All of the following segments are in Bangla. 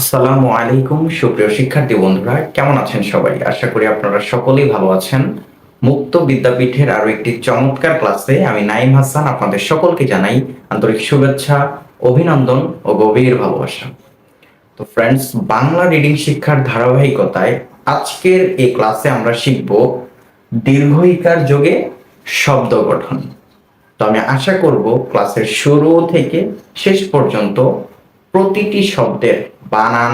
আসসালামু আলাইকুম, সুপ্রিয় শিক্ষার্থী বন্ধুরা, কেমন আছেন সবাই? আশা করি আপনারা সকলেই ভালো আছেন। মুক্ত বিদ্যাপীঠের আরও একটি চমৎকার ক্লাসে আমি নাইম হাসান আপনাদের সকলকে জানাই আন্তরিক শুভেচ্ছা, অভিনন্দন ও গভীর ভালোবাসা। তো ফ্রেন্ডস বাংলা রিডিং শিক্ষার ধারাবাহিকতায় আজকের এই ক্লাসে আমরা শিখব দীর্ঘইকার যোগে শব্দ গঠন। তো আমি আশা করব ক্লাসের শুরু থেকে শেষ পর্যন্ত প্রতিটি শব্দের বানান,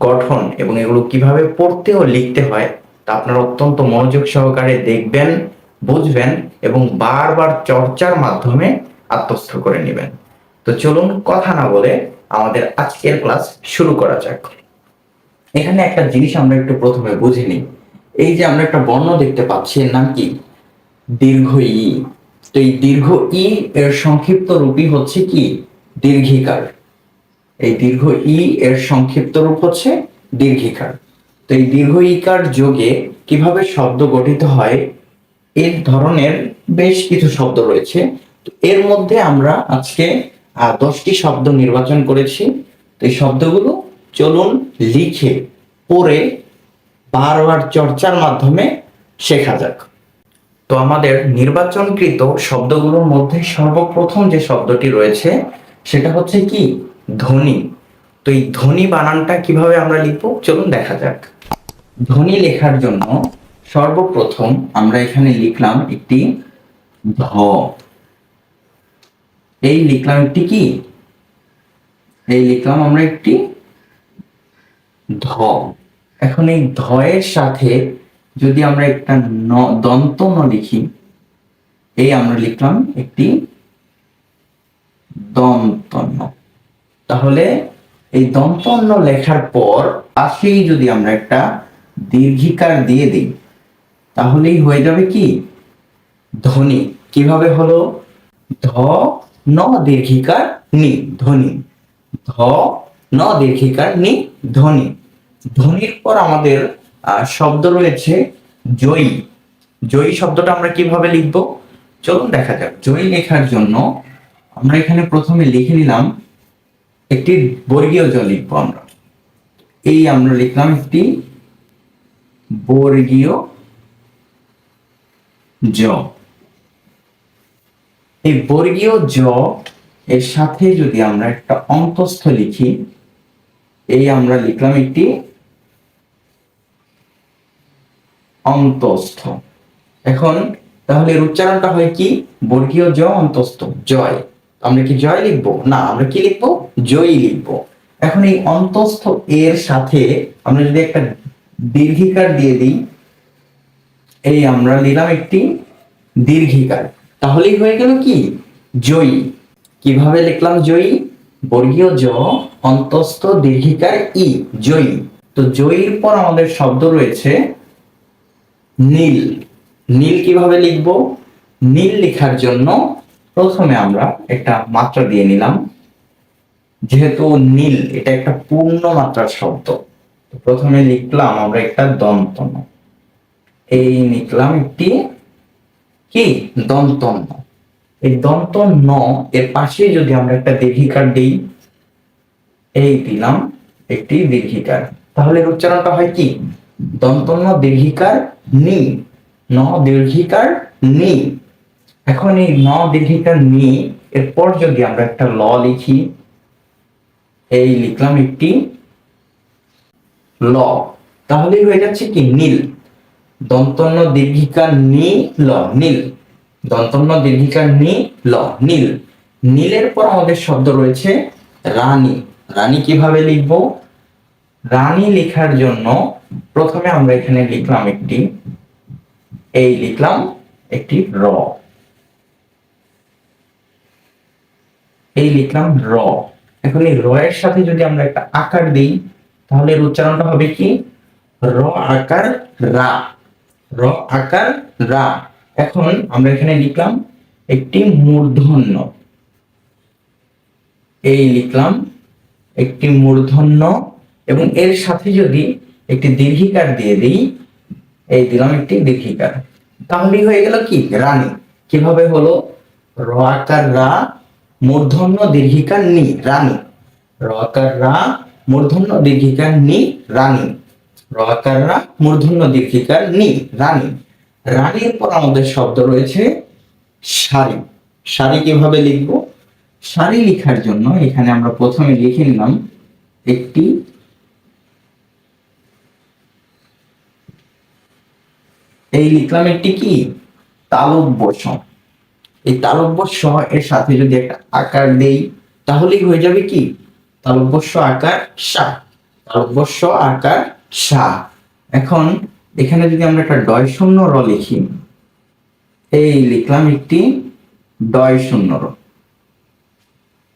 গঠন এবং এগুলো কীভাবে পড়তে ও লিখতে হয় তা আপনারা অত্যন্ত মনোযোগ সহকারে দেখবেন, বুঝবেন এবং বারবার চর্চার মাধ্যমে আত্মস্থ করে নেবেন। তো চলুন কথা না বলে আমাদের আজকের ক্লাস শুরু করা যাক। এখানে একটা জিনিস আমরা একটু প্রথমে বুঝে নিই। এই যে আমরা একটা বর্ণ দেখতে পাচ্ছি, এর নাম কি? দীর্ঘ ই। তো এই দীর্ঘ ই এর সংক্ষিপ্ত রূপই হচ্ছে কি? দীর্ঘিকার। এই দীর্ঘ ই এর সংক্ষিপ্ত রূপ হচ্ছে দীর্ঘিকার। তো এই দীর্ঘ ইকার যোগে কীভাবে শব্দ গঠিত হয়? এর ধরনের বেশ কিছু শব্দ রয়েছে। এর মধ্যে আমরা আজকে দশটি শব্দ নির্বাচন করেছি। তো এই শব্দগুলো চলুন লিখে, পড়ে বারবার চর্চার মাধ্যমে শেখা যাক। তো আমাদের নির্বাচনকৃত শব্দগুলোর মধ্যে সর্বপ্রথম যে শব্দটি রয়েছে, সেটা হচ্ছে কি? ধ্বনি। তো এই ধ্বনি বানানটা কীভাবে আমরা লিখব? চলুন দেখা যাক। ধ্বনি লেখার জন্য সর্বপ্রথম আমরা এখানে লিখলাম একটি ধ। এই লিখলাম একটি কি? এই লিখলাম আমরা একটি ধ। এখন এই ধয়ের সাথে যদি আমরা একটা ন, দন্ত ন লিখি, এই আমরা লিখলাম একটি দন্তন্য তাহলে এই দন্তন্য লেখার পর পাশেই যদি আমরা একটা দীর্ঘিকার দিয়ে দিই, তাহলেই হয়ে যাবে কি? ধ্বনি কীভাবে হলো? ধ ন দীর্ঘিকার নি ধ্বনি ধ ন দীর্ঘিকার নি ধ্বনি ধ্বনির পর আমাদের শব্দ রয়েছে জয়ী। জয়ী শব্দটা আমরা কীভাবে লিখব? চলুন দেখা যাক। জয়ী লেখার জন্য আমরা এখানে প্রথমে লিখে নিলাম একটি বর্গীয় জ লিখব আমরা। এই আমরা লিখলাম একটি বর্গীয় জ। এই বর্গীয় জ এর সাথে যদি আমরা একটা অন্তস্থ লিখি, এই আমরা লিখলাম একটি অন্তস্থ। এখন তাহলে উচ্চারণটা হয় কি? বর্গীয় জ অন্তস্থ, জয়। আমরা কি জয় লিখব? না, আমরা কি লিখব? জয়ী লিখব। এখন এই অন্তস্থ এর সাথে আমরা যদি একটা দীর্ঘিকার দিয়ে দিই, এই আমরা নিলাম একটি দীর্ঘিকার। তাহলেই হয়ে গেল কি? জয়ী। কীভাবে লিখলাম জয়ী? বর্গীয় জ অন্তস্থ দীর্ঘিকার ই, জয়ী। তো জয়ীর পর আমাদের শব্দ রয়েছে নীল। নীল কীভাবে লিখব? নীল লেখার জন্য প্রথমে আমরা একটা মাত্রা দিয়ে নিলাম। যেহেতু নীল, এটা একটা পূর্ণ মাত্রার শব্দ। প্রথমে লিখলাম আমরা একটা দন্ত ন। এই লিখলাম একটি কি? দন্ত ন। এই দন্ত ন এর পাশে যদি আমরা একটা দীর্ঘিকার দিই, এই দিলাম একটি দীর্ঘিকার। তাহলে উচ্চারণটা হয় কি? দন্তন্য দীর্ঘিকার নি, ন দীর্ঘিকার নি। এখন এই ন দীর্ঘিকার নি এরপর যদি আমরা একটা ল লিখি, এই লিখলাম একটি ল। তাহলেই হয়ে যাচ্ছে কি? নীল। দন্তন্য দীর্ঘিকার নি ল, নীল। দন্তন্য দীর্ঘিকার নি ল, নীল। নীলের পর আমাদের শব্দ রয়েছে রানী। রানী কীভাবে লিখব? রানী লেখার জন্য প্রথমে আমরা এখানে লিখলাম একটি, এই লিখলাম একটি র। এই লিখলাম র। এখন এই র এর সাথে যদি আমরা একটা আকার দিই, তাহলে এর উচ্চারণটা হবে কি? র আকার রা। র আকার রা। এখন আমরা এখানে লিখলাম একটি মূর্ধন্য। এই লিখলাম একটি মূর্ধন্য এবং এর সাথে যদি একটি দীর্ঘিকার দিয়ে দিই, এই দিলাম একটি দীর্ঘিকার। তাহলেই হয়ে গেল কি? রানী। কীভাবে হলো? র আকার রা মূর্ধন্য দীর্ঘিকার নি রানী। র আকার রা মূর্ধন্য দীর্ঘিকার নি রানী। র আকার রা মূর্ধন্য দীর্ঘিকার নি রানী। রানীর পর আমাদের শব্দ রয়েছে সারি। সারি কীভাবে লিখব? সারি লেখার জন্য এখানে আমরা প্রথমে লিখে নিলাম একটি এই লিখলাম একটি কি? তালব্য স এই তালব্য স এর সাথে যদি একটা আকার দেই, তাহলেই হয়ে যাবে কি? তালব্য স আকার সা। তালব্য স আকার সা। এখন এখানে যদি আমরা একটা ডয় শূন্য র লিখি, এই লিখলাম একটি ডয় শূন্য র।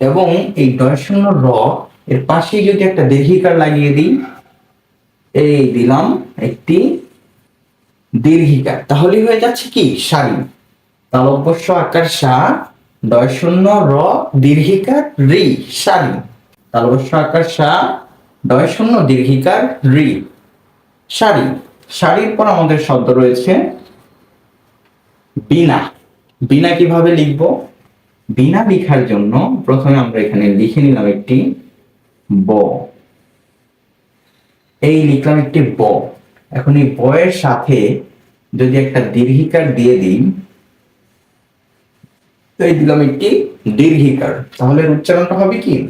এবং এই ডয় শূন্য র এর পাশেই যদি একটা দীর্ঘিকার লাগিয়ে দিই, এই দিলাম একটি দীর্ঘিকার। তাহলেই হয়ে যাচ্ছে কি? সারি। তালব্যস্য আকার সা ডয় শূন্য র, দীর্ঘিকার রি, সারি। তালব্যস্য আকার সা, দয় শূন্য, দীর্ঘিকার রি, সারি। সারির পর আমাদের শব্দ রয়েছে বিনা। বিনা কীভাবে লিখব? বিনা লিখার জন্য প্রথমে আমরা এখানে লিখে নিলাম একটি ব। এই লিখলাম একটি ব। এখন এই বয়ের সাথে যদি একটা দীর্ঘিকার দিয়ে দিই তো এই দিলাম একটি দীর্ঘিকার। তাহলে উচ্চারণটা হবে কি?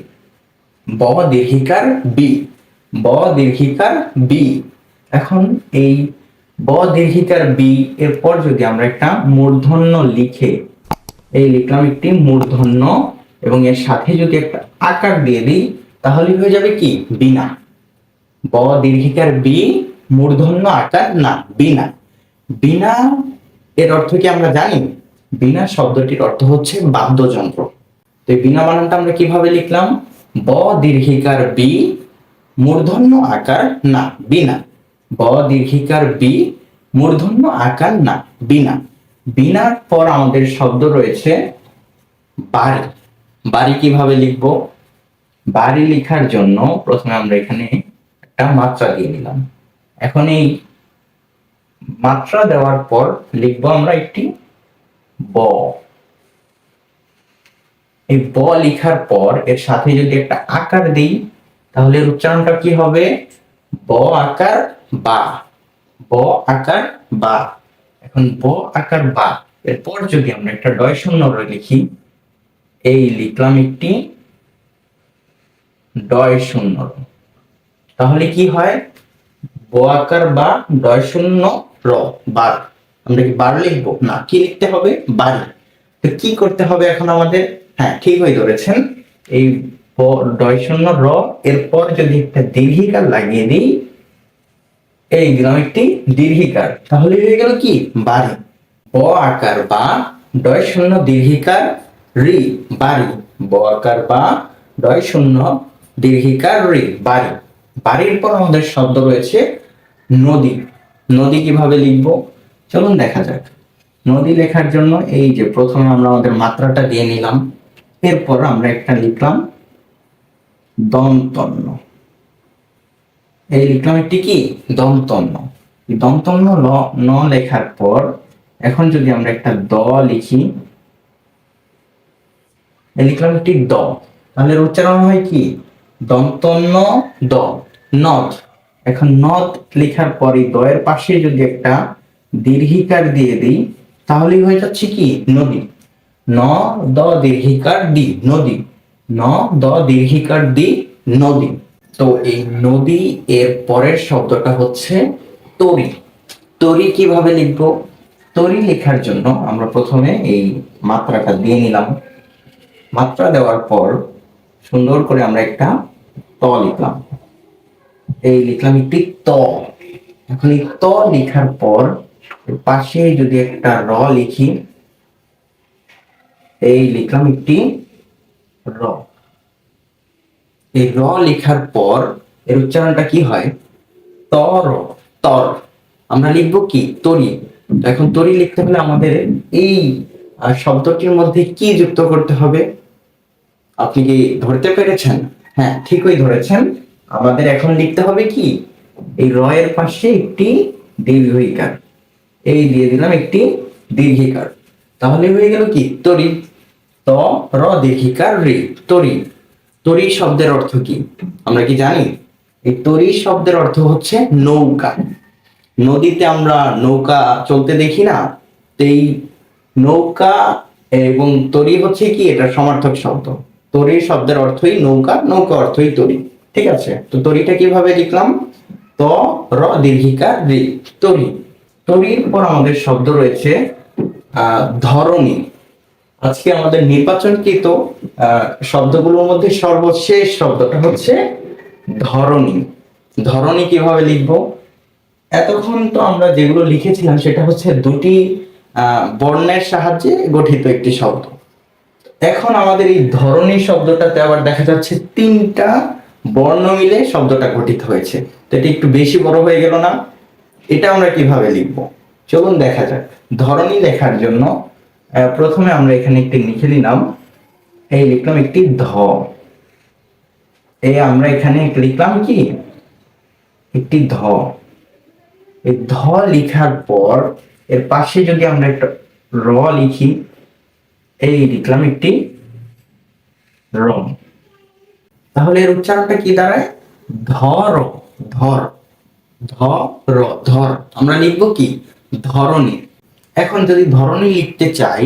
ব দীর্ঘিকার বি। ব দীর্ঘিকার বি। এখন এই ব দীর্ঘিকার বি, এরপর যদি আমরা একটা মূর্ধন্য লিখে, এই লিখলাম একটি মূর্ধন্য, এবং এর সাথে যদি একটা আকার দিয়ে দিই, তাহলে হয়ে যাবে কি? বিনা। ব দীর্ঘিকার বি, মূর্ধন্য আকার না, বিনা। বিনা এর অর্থ কি আমরা জানি? বিনা শব্দটির অর্থ হচ্ছে বাদ্যযন্ত্র। তো এই বিনা বানানটা আমরা কীভাবে লিখলাম? ব দীর্ঘিকার বি, মূর্ধন্য আকার না, বিনা। ব দীর্ঘিকার বি, মূর্ধন্য আকার না, বিনা। বিনার পর আমাদের শব্দ রয়েছে বাড়ি। বাড়ি কীভাবে লিখব? বাড়ি লেখার জন্য প্রথমে আমরা এখানে একটা মাত্রা দিয়ে নিলাম। এখন এই মাত্রা দেওয়ার পর লিখব আমরা একটি ব। এই ব লেখার পর এর সাথে যদি একটা আকার দিই, তাহলে এর উচ্চারণটা কি হবে? ব আকার বা। ব আকার বা। এখন ব আকার বা। এরপর যদি আমরা একটা ডয় শূন্য লিখি, এই লিখলাম একটি ডয় শূন্য। তাহলে কি হয়? ব আকার বা ডয় শূন্য র, বার। আমরা কি বার লিখব? না, কি লিখতে হবে? বাড়ি তো কি করতে হবে এখন আমাদের? হ্যাঁ ঠিক হয়ে ধরেছেন। এই ডয় শূন্য, র, এরপর যদি একটা দীর্ঘিকার লাগিয়ে দিই, এই দিলাম একটি দীর্ঘিকার। তাহলে হয়ে গেল কি? বাড়ি। ব আকার বা ডয় শূন্য দীর্ঘিকার রি, বাড়ি। ব আকার বা ডয় শূন্য দীর্ঘিকার রি, বাড়ি। বাড়ির পর আমাদের শব্দ রয়েছে নদী। নদী কীভাবে লিখব? চলুন দেখা যাক। নদী লেখার জন্য এই যে প্রথমে আমরা আমাদের মাত্রাটা দিয়ে নিলাম, এরপর আমরা একটা লিখলাম দন্তন্য। এই লিখলাম একটি কি? দন্তন্য। এই দন্তন্য ল, ন লেখার পর এখন যদি আমরা একটা দ লিখি, এই লিখলাম একটি দ। তাহলে উচ্চারণ হয় কি? দন্তন্য দ, নদ। এখন নদ লেখার পরে দয়ের পাশে যদি একটা দীর্ঘিকার দিয়ে দিই, তাহলেই হয়ে যাচ্ছে কি? নদী। ন, দ, দীর্ঘিকার দি, নদী। ন, দ, দীর্ঘিকার দি, নদী। তো এই নদী এর পরের শব্দটা হচ্ছে তরি। তরি কীভাবে লিখব? তরি লেখার জন্য আমরা প্রথমে এই মাত্রাটা দিয়ে নিলাম। মাত্রা দেওয়ার পর সুন্দর করে আমরা একটা ত লিখলাম। এই লিখলাম একটি ত। এখন এই ত লেখার পর পাশে যদি একটা র লিখি, এই লিখলাম একটি র। এই র লেখার পর এর উচ্চারণটা কি হয়? তর তর। আমরা লিখব কি? তরি। এখন তরি লিখতে হলে আমাদের এই শব্দটির মধ্যে কি যুক্ত করতে হবে? আপনি কি ধরতে পেরেছেন? হ্যাঁ ঠিকই ধরেছেন। আমাদের এখন লিখতে হবে কি? এই র এর পাশে একটি দীর্ঘিকার এই দিয়ে দিলাম একটি দীর্ঘিকার। তাহলে হয়ে গেল কি? তরি ত, র দীর্ঘিকার রি তরি তরি শব্দের অর্থ কি? আমরা কি জানি? এই তরি শব্দের অর্থ হচ্ছে নৌকা। নদীতে আমরা নৌকা চলতে দেখি না এই নৌকা এবং তরি হচ্ছে কি? এটা সমার্থক শব্দ। তরি শব্দের অর্থই নৌকা নৌকা অর্থই তরি ঠিক আছে? তো তরিটা কীভাবে লিখলাম? ত, র দীর্ঘিকা রি তরি তরির পর আমাদের শব্দ রয়েছে ধরনী আজকে আমাদের নির্বাচনকৃত শব্দগুলোর মধ্যে সর্বশেষ শব্দটা হচ্ছে ধরনী ধরনী কীভাবে লিখব? এতক্ষণ তো আমরা যেগুলো লিখেছিলাম, সেটা হচ্ছে দুটি বর্ণের সাহায্যে গঠিত একটি শব্দ। এখন আমাদের এই ধরনী শব্দটাতে আবার দেখা যাচ্ছে তিনটা বর্ণ মিলে শব্দটা গঠিত হয়েছে। তো এটা একটু বেশি বড় হয়ে গেল না? এটা আমরা কীভাবে লিখব? চলুন দেখা যাক। ধরনী লেখার জন্য প্রথমে আমরা এখানে একটি লিখে দিলাম এই লিখলাম একটি ধ। এই আমরা এখানে লিখলাম কি? একটি ধ। এই ধ লিখার পর, এর পাশে যদি আমরা একটা র লিখি, এই লিখলাম একটি র। তাহলে এর উচ্চারণটা কি দাঁড়ায়? ধর ধর। ধর ধর আমরা লিখব কি? ধরনী এখন যদি ধরনী লিখতে চাই,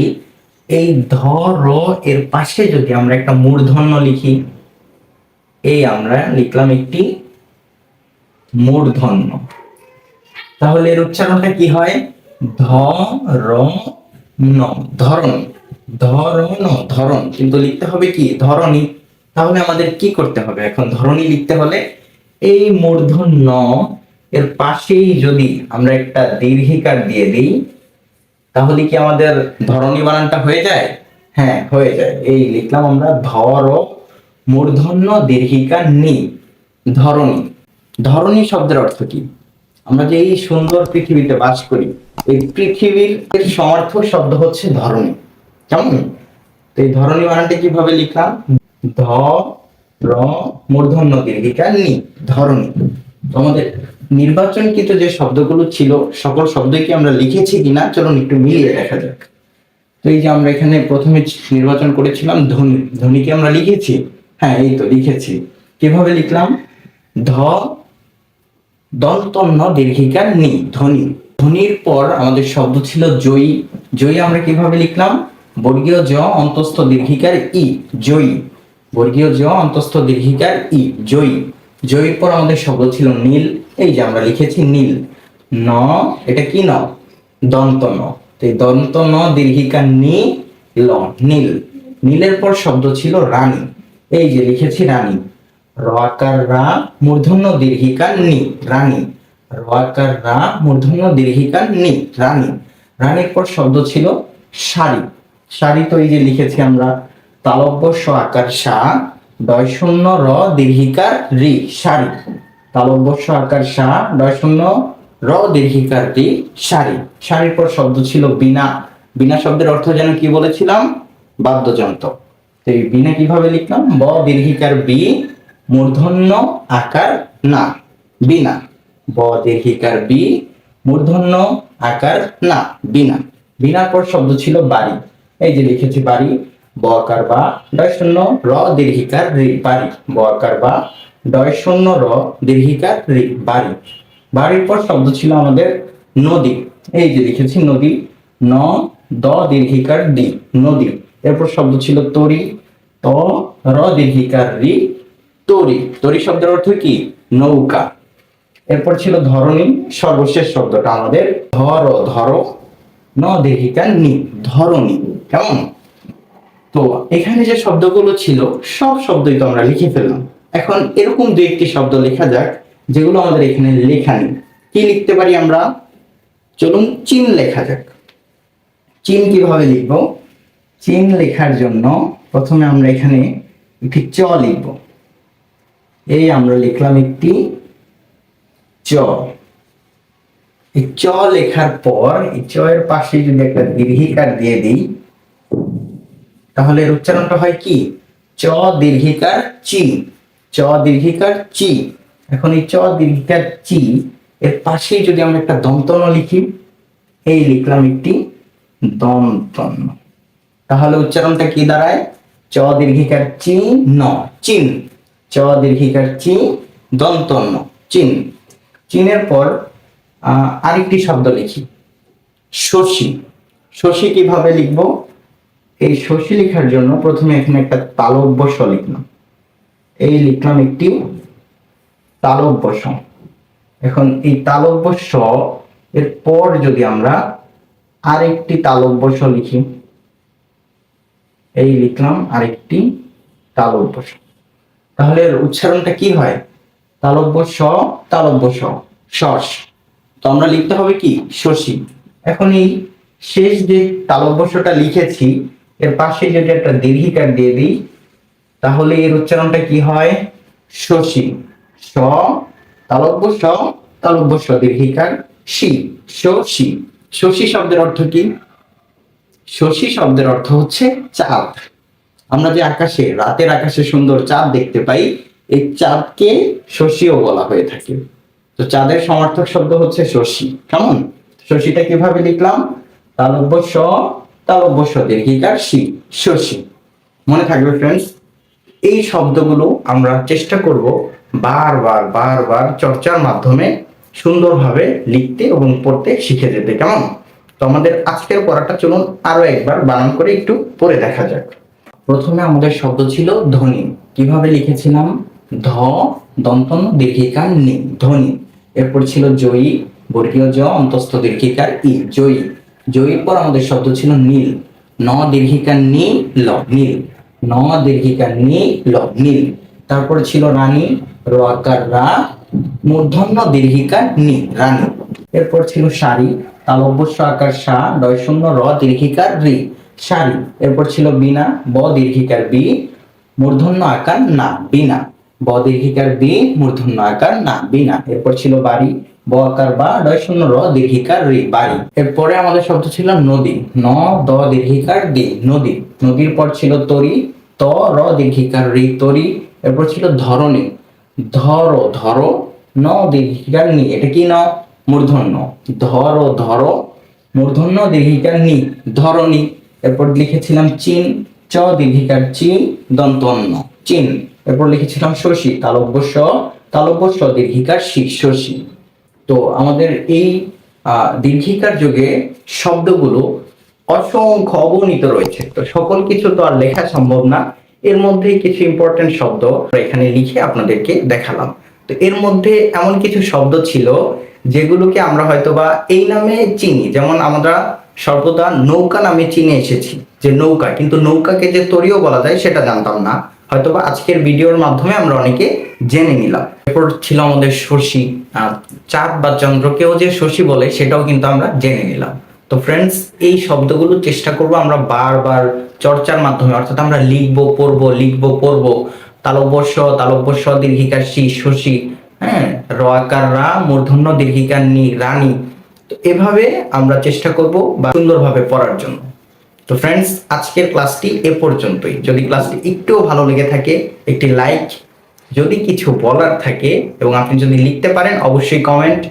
এই ধর এর পাশে যদি আমরা একটা মূর্ধন্য লিখি, এই আমরা লিখলাম একটি মূর্ধন্য। তাহলে এর উচ্চারণটা কি হয়? ধ র ন ধরন ধরন ধরন কিন্তু লিখতে হবে কি? ধরনী তাহলে আমাদের কি করতে হবে? এখন ধরনী লিখতে হলে এই মূর্ধন্য এর পাশেই যদি আমরা একটা দীর্ঘিকার দিয়ে দিই, তাহলে কি আমাদের ধরনী বানানটা হয়ে যায়? হ্যাঁ হয়ে যায়। এই লিখলাম আমরা ধর, মূর্ধন্য দীর্ঘিকা নি, ধরনী। ধরনী শব্দের অর্থ কি? আমরা যে এই সুন্দর পৃথিবীতে বাস করি, এই পৃথিবীর সমার্থক শব্দ হচ্ছে ধরনী। কেমন? তো এই ধরনী বানানটা কীভাবে লিখলাম? ধ, র, মূর্ধন্য দীর্ঘিকা নি, ধরনী। তো আমাদের নির্বাচনকৃত যে শব্দগুলো ছিল, সকল শব্দই কি আমরা লিখেছি কিনা? চলুন একটু মিলিয়ে দেখা যাক। তো এই যে আমরা এখানে প্রথমে নির্বাচন করেছিলাম, ধ্বনি ধ্বনিকে আমরা লিখেছি? হ্যাঁ এই তো লিখেছি। কীভাবে লিখলাম? ধ দন্তন্য দীর্ঘিকার নি, ধ্বনি। ধ্বনির পর আমাদের শব্দ ছিল জয়ী। জয়ী আমরা কীভাবে লিখলাম? বর্গীয় জ, অন্তস্থ দীর্ঘিকার ই, জয়ী। বর্গীয় জ, অন্তস্থ দীর্ঘিকার ই, জয়ী। জয়ীর পর আমাদের শব্দ ছিল নীল। এই যে আমরা লিখেছি নীল। ন, এটা কি ন? দন্ত ন। এই দন্ত ন, দীর্ঘিকা নি, ল, নীল। নীলের পর শব্দ ছিল রানী। এই যে লিখেছি রানী। রাকার রা মূর্ধন্য দীর্ঘিকা নি, রানী। রাকার রা মূর্ধন্য দীর্ঘিকা নি, রানী। রানীর পর শব্দ ছিল শাড়ি শাড়ি তো এই যে লিখেছি আমরা। তালব্য স আকার সা দয় শূন্য র দীর্ঘিকার রি শাড়ি তালব্য আকার সা দয় শূন্য র দীর্ঘিকার রি শাড়ি শাড়ির পর শব্দ ছিল বিনা। বিনা শব্দের অর্থ যেন কি বলেছিলাম? বাদ্যযন্ত্র। তো বিনা কীভাবে লিখলাম? ব দীর্ঘিকার বি, মূর্ধন্য আকার না, বিনা। ব দীর্ঘিকার বি, মূর্ধন্য আকার না, বিনা। বিনার পর শব্দ ছিল বাড়ি। এই যে লিখেছি বাড়ি ব আকার বা ডয় শূন্য র দীর্ঘিকার রি বাড়ি। ব আকার বা ডয় শূন্য র দীর্ঘিকার রি বাড়ি। বাড়ির পর শব্দ ছিল আমাদের নদী। এই যে লিখেছি নদী, ন, দ দীর্ঘিকার দি নদী। এরপর শব্দ ছিল তরি, ত, র দীর্ঘিকার রি, তরি। তরি শব্দের অর্থ কি? নৌকা। এরপর ছিল ধরনী সর্বশেষ শব্দটা আমাদের ধর ধর, ন দীর্ঘিকা নি ধরনী কেমন? তো এখানে যে শব্দগুলো ছিল, সব শব্দই তো আমরা লিখে ফেললাম। এখন এরকম দু একটি শব্দ লেখা যাক, যেগুলো আমাদের এখানে লেখা নেই। কি লিখতে পারি আমরা? চলুন চিন লেখা যাক। চিন কীভাবে লিখব? চিন লেখার জন্য প্রথমে আমরা এখানে একটি চ লিখব। এই আমরা লিখলাম একটি চ। এই চ লেখার পর, এই চ এর পাশে যদি একটা দীর্ঘিকার দিয়ে দিই তাহলে এর উচ্চারণটা হয় কি? চ দীর্ঘিকার চি। চ দীর্ঘিকার চি। এখন এই চ দীর্ঘিকার চি, এর পাশেই যদি আমরা একটা দন্তন লিখি, এই লিখলাম একটি দন্তন। তাহলে উচ্চারণটা কি দাঁড়ায়? চ দীর্ঘিকার চি ন, চিন। চ দীর্ঘিকার চি দন্ত ন চিন। চিনের পর আরেকটি শব্দ লিখি। শশী। শশী কীভাবে লিখব? এই শশী লেখার জন্য প্রথমে এখানে একটা তালব্য স লিখলাম। এই লিখলাম একটি তালব্য স এখন এই তালব্য স এর পর যদি আমরা আরেকটি তালব্য স লিখি, এই লিখলাম আরেকটি তালব্য স তাহলে এর উচ্চারণটা কি হয়? তালব্য স তালব্য স শস তো আমরা লিখতে হবে কি? শশী। এখন এই শেষ যে তালব্যস্যটা লিখেছি এর পাশে যদি একটা দীর্ঘিকার দিয়ে দিই, তাহলে এর উচ্চারণটা কি হয়? শশী স তালব্য স তালব্য স দীর্ঘিকার শি। শশী শশী শব্দের অর্থ কি? শশী শব্দের অর্থ হচ্ছে চাঁদ। আমরা যে আকাশে, রাতের আকাশে সুন্দর চাঁদ দেখতে পাই, এই চাঁদকে শশীও বলা হয়ে থাকে। তো চাঁদের সমার্থক শব্দ হচ্ছে শশী কেমন? শশীটা কীভাবে লিখলাম? তালব্য স তালব্য স দীর্ঘিকার শশী। মনে থাকবে ফ্রেন্ডস এই শব্দগুলো আমরা চেষ্টা করব বারবার বারবার চর্চার মাধ্যমে সুন্দরভাবে লিখতে এবং পড়তে শিখে যেতে, কেমন? তো আমাদের আজকের পড়াটা চলুন আরও একবার বানান করে একটু পড়ে দেখা যাক। প্রথমে আমাদের শব্দ ছিল ধ্বনি। কীভাবে লিখেছিলাম? ধ দন্তন দীর্ঘিকার নি, ধ্বনি। এরপর ছিল জয়ী, বর্গীয় জ, অন্তস্থ দীর্ঘিকার ই, জয়ী। জয়ীর পর আমাদের শব্দ ছিল নীল। ন দীর্ঘিকার নি ল, নীল। ন দীর্ঘিকার নি ল, নীল। তারপর ছিল রানী র আকার রা, মূর্ধন্য দীর্ঘিকার নি রানী। এরপর ছিল শাড়ি তালব্যস্য আকার সা ডয় শূন্য র দীর্ঘিকার রি শাড়ি এরপর ছিল বিনা ব দীর্ঘিকার বি, মূর্ধন্য আকার না বিনা ব দীর্ঘিকার বি, মূর্ধন্য আকার না বিনা এরপর ছিল বাড়ি ব আকার বা ডয় শূন্য র দীর্ঘিকার রি বাড়ি। এরপরে আমাদের শব্দ ছিল নদী। ন, দ দীর্ঘিকার দি, নদী। নদীর পর ছিল তরি, ত, র দীর্ঘিকার রি, তরি। এরপর ছিল ধরণী। ধরো ধরো, ন দীর্ঘিকার নি। এটা কি ন? মূর্ধন্য। ধরো ধরো, মূর্ধন্য দীর্ঘিকার নি। ধরণী। এরপর লিখেছিলাম চীন। চ দীর্ঘিকার চীন দন্তন্য। চীন। এরপর লিখেছিলাম শশী। তালব্য স তালব্য স দীর্ঘিকার শি শশী। তো আমাদের এই দীর্ঘিকার যুগে শব্দগুলো অসংখ্য অগণিত রয়েছে। তো সকল কিছু তো আর লেখা সম্ভব না। এর মধ্যে কিছু ইম্পর্টেন্ট শব্দ এখানে লিখে আপনাদেরকে দেখালাম। তো এর মধ্যে এমন কিছু শব্দ ছিল যেগুলোকে আমরা হয়তো বা এই নামে চিনি। যেমন আমরা সর্বদা নৌকা নামে চিনে এসেছি, যে নৌকা। কিন্তু নৌকাকে যে তরিও বলা যায় সেটা জানতাম না। হয়তোবা আজকের ভিডিওর মাধ্যমে আমরা অনেকে জেনে নিলাম। এরপর ছিল আমাদের শশী চাঁদ বা চন্দ্রকেও যে শশী বলে, সেটাও কিন্তু আমরা জেনে নিলাম। তো ফ্রেন্ডস এই শব্দগুলো চেষ্টা করব আমরা বারবার চর্চার মাধ্যমে, অর্থাৎ আমরা লিখব, পড়ব লিখব, পড়ব। তালব্যস্য তালব্যস্য দীর্ঘিকার শি শশী হ্যাঁ রা, মূর্ধন্য, দীর্ঘিকার নি, রানী। তো এভাবে আমরা চেষ্টা করব বা সুন্দরভাবে পড়ার জন্য। তো ফ্রেন্ডস আজকের ক্লাসটি এ পর্যন্তই। যদি ক্লাসটি একটুও ভালো লেগে থাকে, একটি লাইক যদি কিছু বলার থাকে এবং আপনি যদি লিখতে পারেন, অবশ্যই কমেন্ট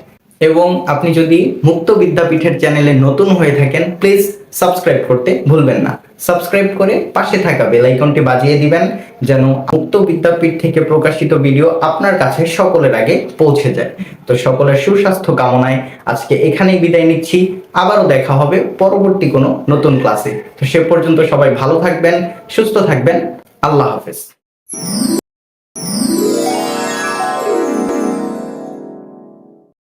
এবং আপনি যদি মুক্ত বিদ্যাপীঠের চ্যানেলে নতুন হয়ে থাকেন প্লিজ সাবস্ক্রাইব করতে ভুলবেন না। সাবস্ক্রাইব করে পাশে থাকা বেল আইকনটি বাজিয়ে দিবেন, যেন মুক্ত বিদ্যাপীঠ থেকে প্রকাশিত ভিডিও আপনার কাছে সকলের আগে পৌঁছে যায়। তো সকলের সুস্বাস্থ্য কামনায় আজকে এখানেই বিদায় নিচ্ছি। আবারও দেখা হবে পরবর্তী কোনো নতুন ক্লাসে। তো সে পর্যন্ত সবাই ভালো থাকবেন, সুস্থ থাকবেন। আল্লাহ হাফেজ।